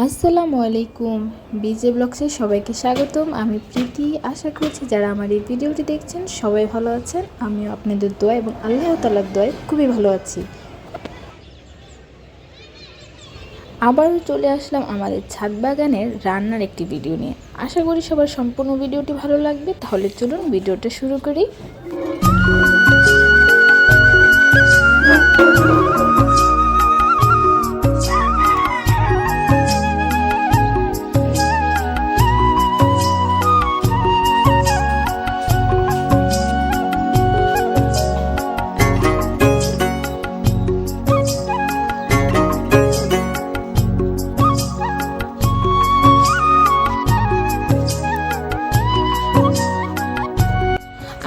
আসসালামু আলাইকুম। বিজে ব্লগসে সবাইকে স্বাগতম। আমি প্রীতি। আশা করছি যারা আমার এই ভিডিওটি দেখছেন, সবাই ভালো আছেন। আমিও আপনাদের দোয়া এবং আল্লাহ তালার দোয়ায় খুবই ভালো আছি। আবারও চলে আসলাম আমাদের ছাদ বাগানের রান্নার একটি ভিডিও নিয়ে। আশা করি সবার সম্পূর্ণ ভিডিওটি ভালো লাগবে। তাহলে চলুন ভিডিওটা শুরু করি।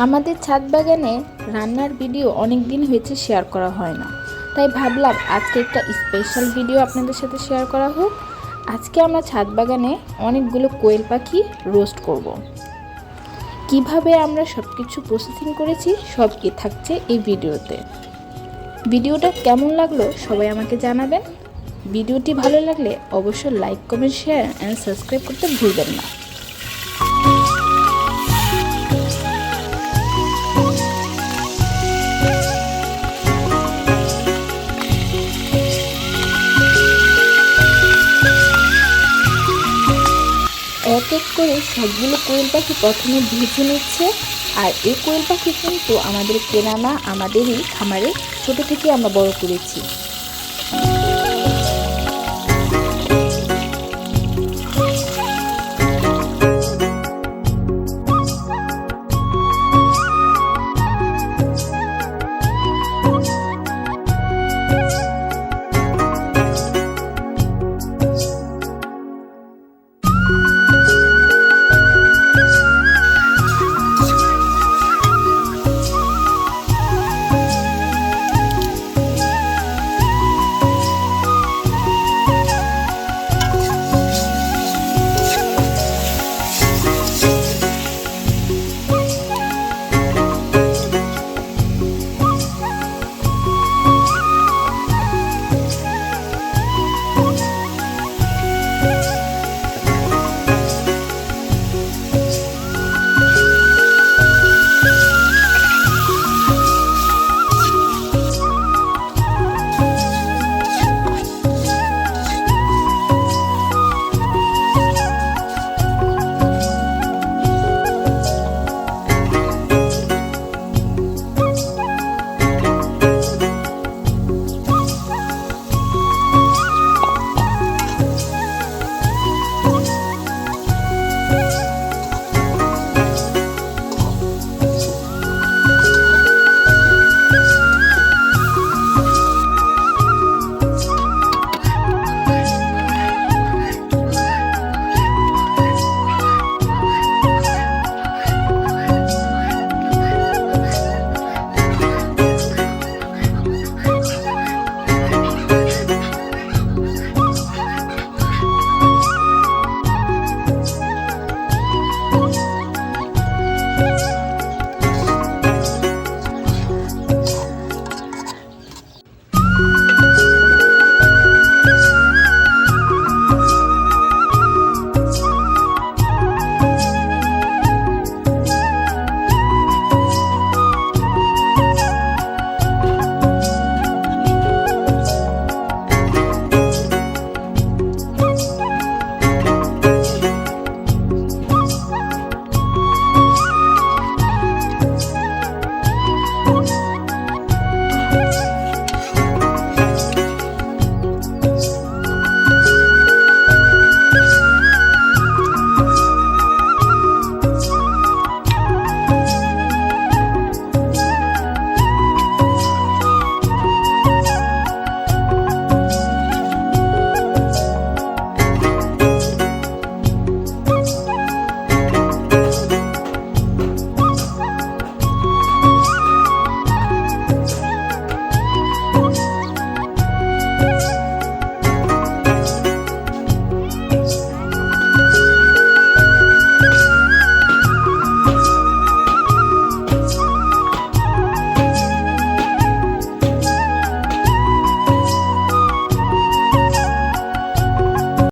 আমাদের ছাদ বাগানে রান্নার ভিডিও অনেক দিন হয়েছে শেয়ার করা হয় না। তাই ভাবলাম আজকে একটা স্পেশাল ভিডিও আপনাদের সাথে শেয়ার করা হোক। আজকে আমরা ছাদ বাগানে অনেকগুলো কোয়েল পাখি রোস্ট করব। কীভাবে আমরা সব কিছু প্রসেসিং করেছি সব কি থাকছে এই ভিডিওতে। ভিডিওটা কেমন লাগল সবাই আমাকে জানাবেন। ভিডিওটি ভালো লাগলে অবশ্যই like comment share and subscribe করতে ভুলবেন না। করে সবগুলো কোয়েল পাখি প্রথমে ভেজে নিচ্ছে, আর এই কোয়েল পাখি কিন্তু আমাদের কেনা না আমাদেরই খামারে ছোট থেকে আমরা বড় করেছি।